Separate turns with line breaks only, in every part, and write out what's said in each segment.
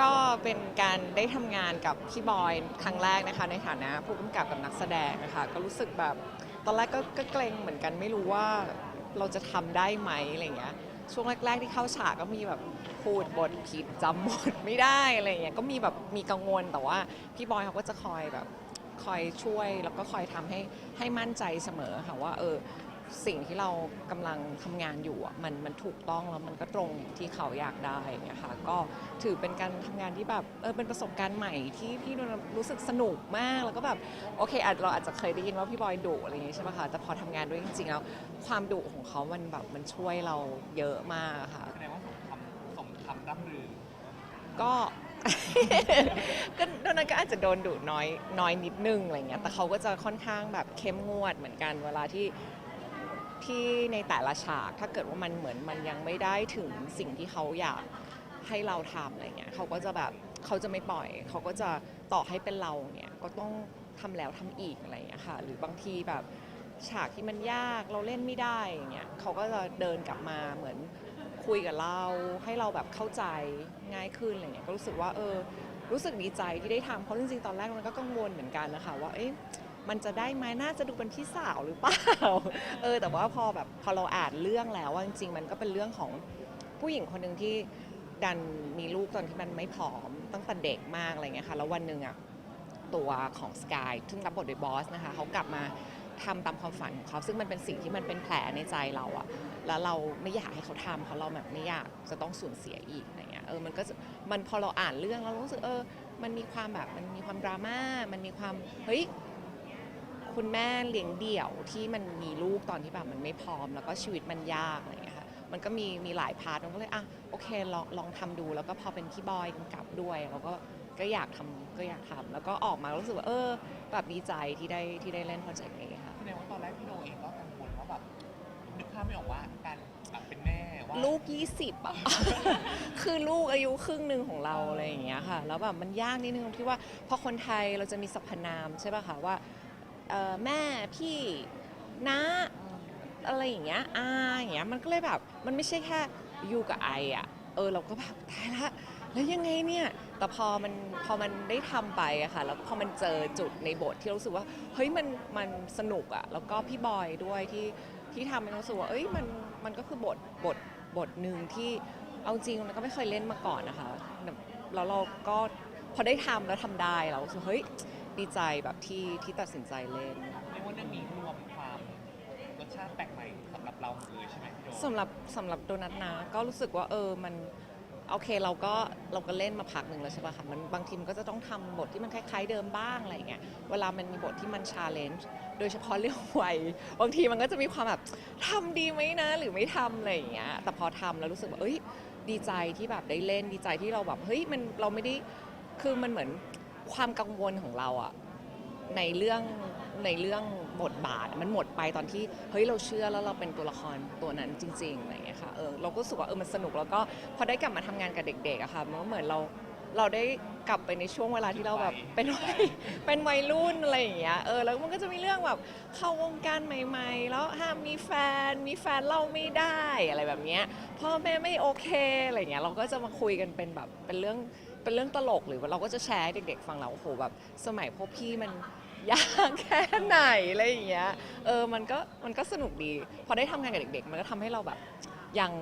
ก็เป็นการได้ทำงานกับพี่บอยครั้งแรกนะคะ ในฐานะผู้กำกับกับนักแสดงนะคะก็รู้สึกแบบตอนแรกก็ก็เกรงเหมือนกันไม่รู้ว่าเราจะทำได้ไหมอะไรเงี้ยช่วงแรก ๆ ที่เข้าฉากก็มีแบบพูดบทผิดจำบทไม่ได้อะไรเงี้ยก็มีแบบมีกังวลแต่ว่าพี่บอยเขาก็จะคอยแบบคอยช่วยแล้วก็คอยทำให้ให้มั่นใจเสมอค่ะว่าเออ สิ่งที่เรากำลังทำงานอยู่อะมันมันถูกต้องแล้วมันก็ตรงที่เขาอยากได้อย่างเงี้ยค่ะก็ถือเป็นการทำงานที่แบบเออเป็นประสบการณ์ใหม่ที่พี่รู้สึกสนุกมากแล้วก็แบบโอเคอาจเราอาจจะเคยได้ยินว่าพี่บอยดุอะไรอย่างงี้ใช่ปะคะแต่พอทำงานด้วยจริงๆแล้วความดุของเขามันแบบมันช่วยเราเยอะมากค่ะ
แสดงว่าสมคำสมคำร่ำลือ
ก็ ก็ตอนนั้นก็อาจจะโดนดุน้อยน้อยนิดนึงอะไรเงี้ย แต่เขาก็จะค่อนข้างแบบเข้มงวดเหมือนกัน เวลาที่ ที่ในแต่ละฉาก ถ้าเกิดว่ามันเหมือนมันยังไม่ได้ถึงสิ่งที่เขาอยากให้เราทำอะไรเงี้ยเขาก็จะแบบเขาจะไม่ปล่อย เขาก็จะต่อให้เป็นเราเนี่ยก็ต้องทำแล้วทำอีกอะไรเงี้ยค่ะ หรือบางทีแบบฉากที่มันยากเราเล่นไม่ได้อย่างเงี้ยเขาก็จะเดินกลับมาเหมือนคุยกับเราให้เราแบบเข้าใจง่ายขึ้นอะไรเงี้ยก็รู้สึกว่าเออรู้สึกดีใจที่ได้ทำเพราะจริงๆตอนแรกมันก็กังวลเหมือนกันนะคะว่าเอ๊ะ มันจะได้ไหมน่าจะดูเป็นพี่สาวหรือเปล่า เออ แต่ว่าพอแบบพอเราอ่านเรื่องแล้วว่าจริง ๆ มันก็เป็นเรื่องของผู้หญิงคนหนึ่งที่ดันมีลูกตอนที่มันไม่พร้อมตั้งแต่เด็กมากอะไรเงี้ยค่ะ แล้ววันหนึ่งอะตัวของสกายซึ่งรับบทโดยบอสนะคะเขากลับมาทำตามความฝันของเขาซึ่งมันเป็นสิ่งที่มันเป็นแผลในใจเราอะแล้วเราไม่อยากให้เขาทำเพราะเราแบบไม่อยากจะต้องสูญเสียอีกอะไรเงี้ยเออมันก็มันพอเราอ่านเรื่องเรารู้สึกเออมันมีความแบบมันมีความดราม่ามันมีความเฮ้ย คุณแม่เลี้ยงเดี่ยวที่มันมีลูกตอนที่แบบมันไม่พร้อม แล้วก็ชีวิตมันยากอะไรเงี้ยค่ะมันก็มีมีหลายพาร์ทมันก็เลยอะโอเคลองลองทำดู แล้วก็พอเป็นพี่บอยกำกับด้วยเราก็ก็อยากทำก็อยากทำแล้วก็ออกมารู้สึกว่าเออแบบดีใจที่ได้ที่ได้เล่นโปรเจกต์นี้ค่ะ
แสดงว่าตอนแรกพี่โนเองก็กังวลว่าแบบนึกภาพไม่ออกว่าการแบบเป็นแม่ว่า
ลูก 20อะ คือลูกอายุครึ่งหนึ่งของเราอะไรอย่างเงี้ยค่ะ แล้วแบบมันยากนิดนึงตรงที่ว่าพอคนไทยเราจะมีสรรพนามใช่ป่ะคะว่า เอ่อแม่พี่น้าอะไรอย่างเงี้ยอาอย่างเงี้ยมันก็เลยแบบมันไม่ใช่แค่ยูกับไออะเออเราก็แบบตายละ แล้วยังไงเนี่ย แต่พอมันพอมันได้ทำไปอะค่ะ แล้วพอมันเจอจุดในบทที่รู้สึกว่าเฮ้ยมันมันสนุกอะแล้วก็พี่บอยด้วยที่ที่ทำให้รู้สึกว่าเอ้ยมันมันก็คือบทบทบทหนึ่งที่เอาจริงมันก็ไม่เคยเล่นมาก่อนนะคะแล้วเราก็พอได้ทำแล้วทำได้เรารู้สึกเฮ้ย ดีใจแบบที่ที่ตัดสินใจเล่น
เรียกว่าเรื่องนี้รวมความรสชาติแปลกใหม่สำหรับเราหมดเลยใช่ไหมพี่โน
สำหรับสำหรับโดนัทนะก็รู้สึกว่าเออมันโอเคเราก็เราก็เล่นมาพักหนึ่งแล้วใช่ป่ะคะมันบางทีมันก็จะต้องทำบทที่มันคล้ายๆเดิมบ้างอะไรเงี้ยเวลามันมีบทที่มันชาเลนจ์โดยเฉพาะเรื่องวัยบางทีมันก็จะมีความแบบทำดีไหมนะ หรือไม่ทำอะไรอย่างเงี้ยแต่พอทำแล้วรู้สึกว่าเอ้ยดีใจที่แบบได้เล่นดีใจที่เราแบบเฮ้ยมันเราไม่ได้คือมันเหมือน ความกังวลของเราอะในเรื่องในเรื่องบทบาทอะมันหมดไปตอนที่เฮ้ยเราเชื่อแล้วเราเป็นตัวละครตัวนั้นจริงๆอะไรอย่างเงี้ยค่ะเออเราก็รู้สึกว่าเออมันสนุกแล้วก็พอได้กลับมาทำงานกับเด็กๆอะค่ะมันก็เหมือนเราเราได้กลับไปในช่วงเวลาที่เราแบบเป็นวัยเป็นวัยรุ่นอะไรอย่างเงี้ยเออแล้วมันก็จะมีเรื่องแบบเข้าวงการใหม่ ๆ แล้วห้ามมีแฟนมีแฟนเล่าไม่ได้อะไรแบบเนี้ยพ่อแม่ไม่โอเคอะไรอย่างเงี้ยเราก็จะมาคุยกันเป็นแบบเป็นเรื่อง เป็นเรื่องตลกหรือว่าเราก็จะแชร์ให้เด็กๆ ฟังเราโอ้โหแบบสมัยพวกพี่มันยากแค่ไหนอะไรอย่างเงี้ยเออมันก็มันก็สนุกดี พอได้ทำงานกับเด็ก ๆ มันก็ทำให้เราแบบยัง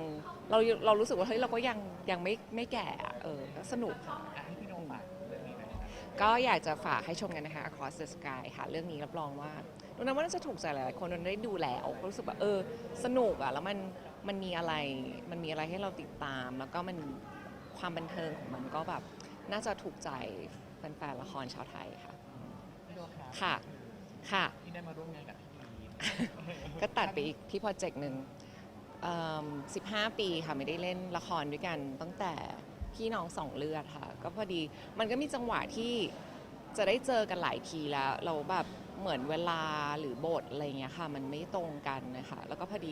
เราเรารู้สึกว่าเฮ้ยเราก็ยังยังไม่ไม่แก่อะเออก็สนุกค่ะ
อะให้พี่โนฝากเรื่องนี้หน่อยครับ
ก็อยากจะฝากให้ชมกันนะคะ Across the Sky ค่ะ เรื่องนี้รับรองว่าดูนะว่าน่าจะถูกใจหลายๆคนได้ดูแล้วก็รู้สึกว่าเออ สนุกอะแล้วมันมันมีอะไร มันมีอะไรให้เราติดตาม แล้วก็มัน ความบันเทิงของมันก็แบบน่าจะถูกใจแฟนๆละครชาวไทยค่ะ
พี่โนครับ
ค่ะ ค่ะ
ที่ได้มาร่วมงานกับพี่บีม
ก็ตัดไปอีกที่โปรเจกต์หนึ่งเอิ่ม15 ปีค่ะ ไม่ได้เล่นละครด้วยกัน ตั้งแต่พี่น้องสองเลือดค่ะ ก็พอดีมันก็มีจังหวะที่จะได้เจอกันหลายทีแล้ว เราแบบเหมือนเวลาหรือบทอะไรเงี้ยค่ะ มันไม่ตรงกันนะคะแล้วก็พอดี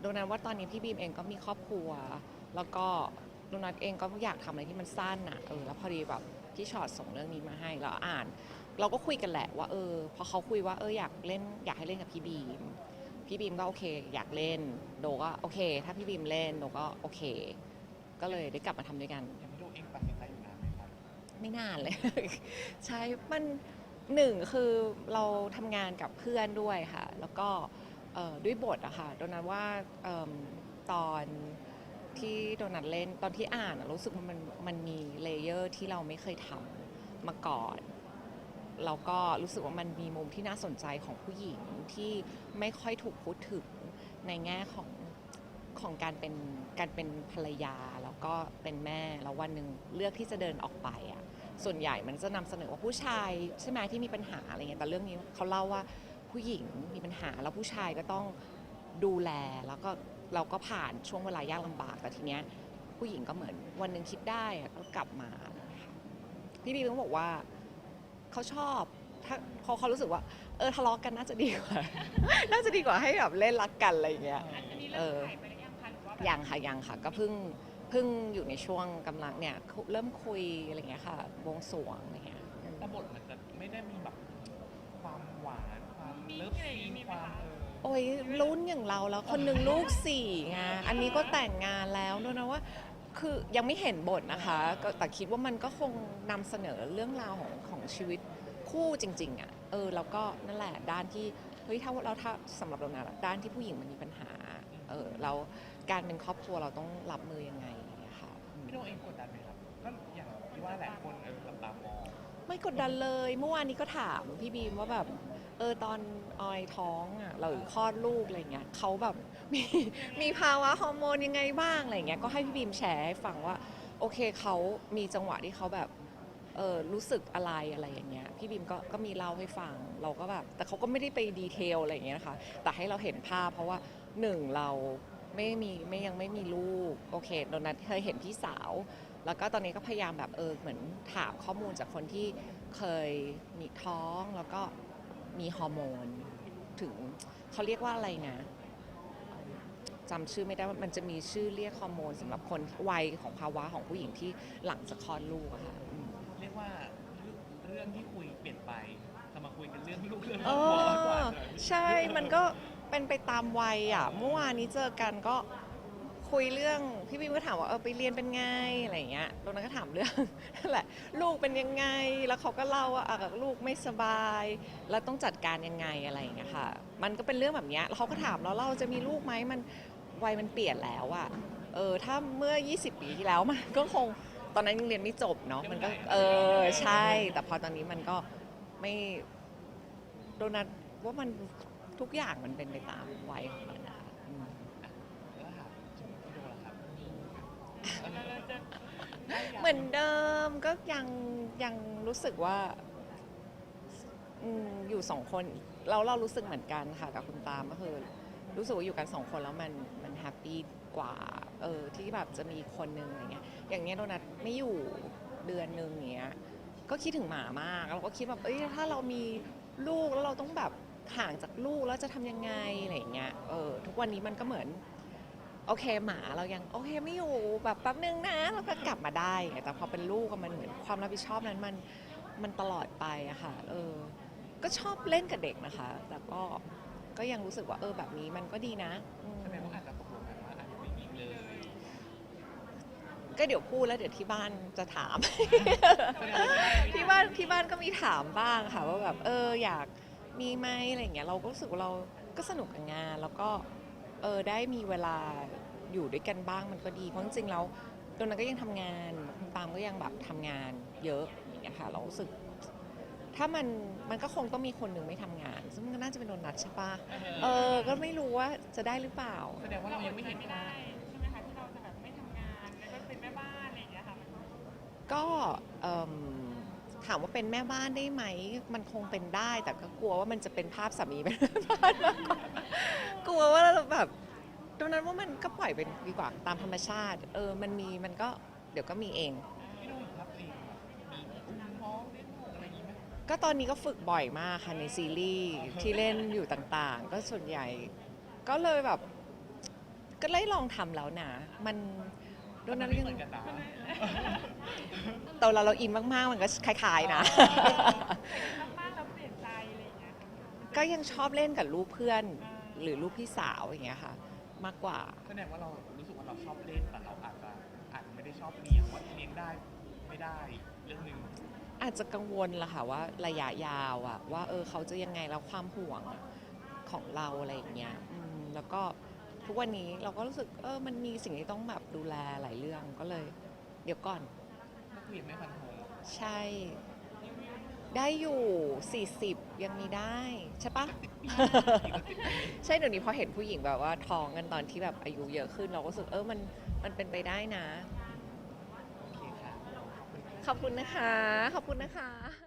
โดนัทว่าตอนนี้พี่บีมเองก็มีครอบครัว แล้วก็ โดนัทเองก็อยากทำอะไรที่มันสั้นอะเออแล้วพอดีแบบพี่ชอตส่งเรื่องนี้มาให้เราอ่าน เราก็คุยกันแหละว่าเออพอเขาคุยว่าเอออยากเล่นอยากให้เล่นกับพี่บีมพี่บีมก็โอเคอยากเล่น โดก็โอเค ถ้าพี่บีมเล่นโดก็โอเค ก็เลยได้กลับมาทำด้วยกัน
อย่างพี่โนเองตัดสินใจ
ไม่นานเลย ใช่มันหนึ่งคือเราทำงานกับเพื่อนด้วยค่ะ แล้วก็เอ่อด้วยบทอะค่ะโดนัทว่าเอิ่มตอน ที่โดนัทเล่นตอนที่อ่านอะรู้สึกว่ามันมันมีเลเยอร์ที่เราไม่เคยทำมาก่อนแล้วก็รู้สึกว่ามันมีมุมที่น่าสนใจของผู้หญิงที่ไม่ค่อยถูกพูดถึงในแง่ของของการเป็นการเป็นภรรยาแล้วก็เป็นแม่แล้ววันหนึ่งเลือกที่จะเดินออกไปอะส่วนใหญ่มันจะนำเสนอว่าผู้ชายใช่ไหมที่มีปัญหาอะไรเงี้ยแต่เรื่องนี้เขาเล่าว่าผู้หญิงมีปัญหาแล้วผู้ชายก็ต้องดูแลแล้วก็ เราก็ผ่านช่วงเวลายากลำบากแต่ทีเนี้ยผู้หญิงก็เหมือนวันหนึ่งคิดได้อะก็กลับมาอะไรเงี้ยค่ะพี่บีต้องบอกว่าเขาชอบถ้าเขาเขารู้สึกว่า เออทะเลาะกันน่าจะดีกว่า น่าจะดีกว่าให้แบบเล่นรักกันอะไรอย่างเงี้ย
อันนี้
เอ
เริ่ม
อ
ถ่ายไปหรือยังคะหรือว่าแบบ
ยังค่ะยังค่ะก็เพิ่งเพิ่งอยู่ในช่วงกำลังเนี่ยเริ่มคุยอะไรเงี้ยค่ะวงสรวงอะไรเงี้ยอืม
แต่บทมันจะไม่ได้มีแบบความหวานความ
มี
เลิฟ
อะไรอย่าง
ซี
งี้
น
มีไห
ค
ม
วาม
คะ
เออ
โอ้ยลุ้นอย่างเราแล้วคนหนึ่งลูกสี่ไงอันนี้ก็แต่งงานแล้วด้วยนะว่า คือยังไม่เห็นบทนะคะก็แต่คิดว่ามันก็คงนำเสนอเรื่องราวของของชีวิตคู่จริง ๆอะเออแล้วก็นั่นแหละด้านที่เฮ้ยถ้าเราถ้าสำหรับเรานะด้านที่ผู้หญิงมันมีปัญหาเออเราการเป็นครอบครัวเราต้องรับมือยังไงอย่างเงี้ยค่ะอืม
พี่โดเองกดดันไหมครับ ก็อย่างที่ว่าหลายคนเออ
ไม่กดดันเลย เมื่อวานนี้ก็ถามพี่บีมว่าแบบ เออตอนออยท้องอะเราหรือคลอดลูกอะไรเงี้ยเขาแบบมีมีภาวะฮอร์โมนยังไงบ้างอะไรเงี้ยก็ให้พี่บีมแชร์ให้ฟังว่า โอเคเขามีจังหวะที่เขาแบบเออรู้สึกอะไรอะไรอย่างเงี้ยพี่บีมก็ก็มีเล่าให้ฟังเราก็แบบแต่เขาก็ไม่ได้ไปดีเทลอะไรอย่างเงี้ยนะคะแต่ให้เราเห็นภาพเพราะว่าหนึ่งเราไม่มีไม่ยังไม่มีลูกโอเคโดนัทเคยเห็นพี่สาว แล้วก็ตอนนี้ก็พยายามแบบเออเหมือนถามข้อมูลจากคนที่เคยมีท้องแล้วก็มีฮอร์โมน ถึงเขาเรียกว่าอะไรนะจำชื่อไม่ได้ว่ามันจะมีชื่อเรียกฮอร์โมนสำหรับคนวัยของภาวะของผู้หญิงที่หลังจากคลอดลูกอะค่ะอืม
เรียกว่าเรื่องที่คุยเปลี่ยนไปจะมาคุยกันเรื่องลูกเรื่อง
เอ
ครอบครัวมากกว่า
อใช่ มันก็เป็นไปตามวัยอะ เมื่อวานนี้เจอกันก็ คุยเรื่องพี่บิมก็ถามว่าเออไปเรียนเป็นไงอะไรอย่างเงี้ยตรงนั้นก็ถามเรื่องนั่นแหละลูกเป็นยังไงแล้วเขาก็เล่าว่าอะลูกไม่สบาย แล้วต้องจัดการยังไงอะไรอย่างเงี้ยค่ะ มันก็เป็นเรื่องแบบเนี้ยแล้วเขาก็ถามแล้วเราจะมีลูกไหมมันวัยมันเปลี่ยนแล้วอะเออถ้าเมื่อ 20 ปีที่แล้วมันก็คงตอนนั้นยังเรียนไม่จบเนาะมันก็เออใช่ แต่พอตอนนี้มันก็ไม่โดนัทว่ามันทุกอย่างมันเป็นไปตามวัยของะคะอืม
แล้วถามถึงพี่โดล่ะครับ
เราจะ
เห มือนเดิมก็ยังยังรู้สึกว่าอืมอยู่สองคนเราเรารู้สึกเหมือนกันค่ะกับคุณตามก็คือรู้สึกว่าอยู่กันสองคนแล้วมันมันแฮปปี้กว่าเออที่แบบจะมีคนนึงอะไรเงี้ยอย่างเงี้ยโดนัทไม่อยู่เดือนนึงอย่างเงี้ยก็คิดถึงหมามากเราก็คิดแบบเอ้ยถ้าเรามีลูกแล้วเราต้องแบบห่างจากลูกแล้วจะทำยังไงอะไรเงี้ยเออทุกวันนี้มันก็เหมือน โอเคหมาเรายังโอเคไม่อยู่แบบแป๊บนึงนะแล้วก็กลับมาได้ไงแต่พอเป็นลูกอะมันเหมือนความรับผิดชอบนั้นมันมันตลอดไปอะค่ะเออก็ชอบเล่นกับเด็กนะคะ แต่ก็ก็ยังรู้สึกว่าเออแบบนี้มันก็ดีนะอืม
แสดงว่าอาจจะตกลงกันว่าอาจจะไม่มีเลย
ก็เดี๋ยวพูดแล้วเดี๋ยวที่บ้านจะถาม
แสดงว่าไม่ได้
ที่บ้านที่บ้านก็มีถามบ้างค่ะว่าแบบเอออยากมีไหมอะไรอย่างเงี้ยเราก็รู้สึกว่าเราก็สนุกกับงาน แล้วก็ เออได้มีเวลาอยู่ด้วยกันบ้างมันก็ดี เพราะจริงๆแล้วโดนัทก็ยังทำงานคุณปาล์มก็ยังแบบทำงานเยอะอย่างเงี้ยค่ะเรารู้สึก ถ้ามันมันก็คงต้องมีคนหนึ่งไม่ทำงาน ซึ่งมันก็น่าจะเป็นโดนัทใช่ปะเออ ก็ไม่รู้ว่าจะได้หรือเปล่า
แสดงว่าเรายังไม่เห็น
ไม่
ภา
ได้
พ
ใช่ไหมคะที่เราจะแบบไม่ทำงานแล้วก็เป็นแม่บ้านอะไรอย่างเงี้ยค่ะ
ก็ เอิ่ม ถามว่าเป็นแม่บ้านได้ไหม มันคงเป็นได้ แต่ก็กลัวว่ามันจะเป็นภาพสามีเป็นแม่บ้านมากกว่ากลัวว่าเราแบบตรงนั้นว่ามันก็ปล่อยเป็นดีกว่าตามธรรมชาติ เออ มันมีมันก็เดี๋ยวก็มีเอง ก็ตอนนี้ก็ฝึกบ่อยมากค่ะในซีรีส์ที่เล่นอยู่ต่างๆ ก็ส่วนใหญ่ ก็เลยแบบ ก็เลยลองทำแล้วนะ มัน โดนนั้น
ไม่
ยัง
เหมือนกันนะ
ตอนเราเราอินมากๆ มันก็คล้ายๆนะ
บ้านเราเปลี่ยนใจอะไรอย่างเงี้ยค่ะ
ก็ยังชอบเล่นกับลูกเพื่อน หรือลูกพี่สาวอย่างเงี้ยค่ะ มากกว่า
แสดงว่าเรารู้สึกว่าเราชอบเล่นแต่เราอาจจะอาจจะไม่ได้ชอบเลี้ยงว่าเลี้ยงได้ไม่ได้เรื่องหนึ่ง
อาจจะกังวลละค่ะว่าระยะยาวอะว่าเออเขาจะยังไงแล้วความห่วงของเราอะไรอย่างเงี้ยอืมแล้วก็ ทุกวันนี้เราก็รู้สึกเออมันมีสิ่งที่ต้องแบบดูแลหลายเรื่องก็เลย เดี๋ยวก่อน
ก็คือยังไม่ฟันธง
ใช่ ได้อยู่ 40 ยังมีได้ใช่ปะ
อีกก็ติดปี
ใช่เดี๋ยวนี้พอเห็นผู้หญิงแบบว่าท้องกันตอนที่แบบอายุเยอะขึ้น เราก็รู้สึกเออมันมันเป็นไปได้นะ
โอเคค่ะ
ขอบคุณนะคะ ขอบคุณนะคะ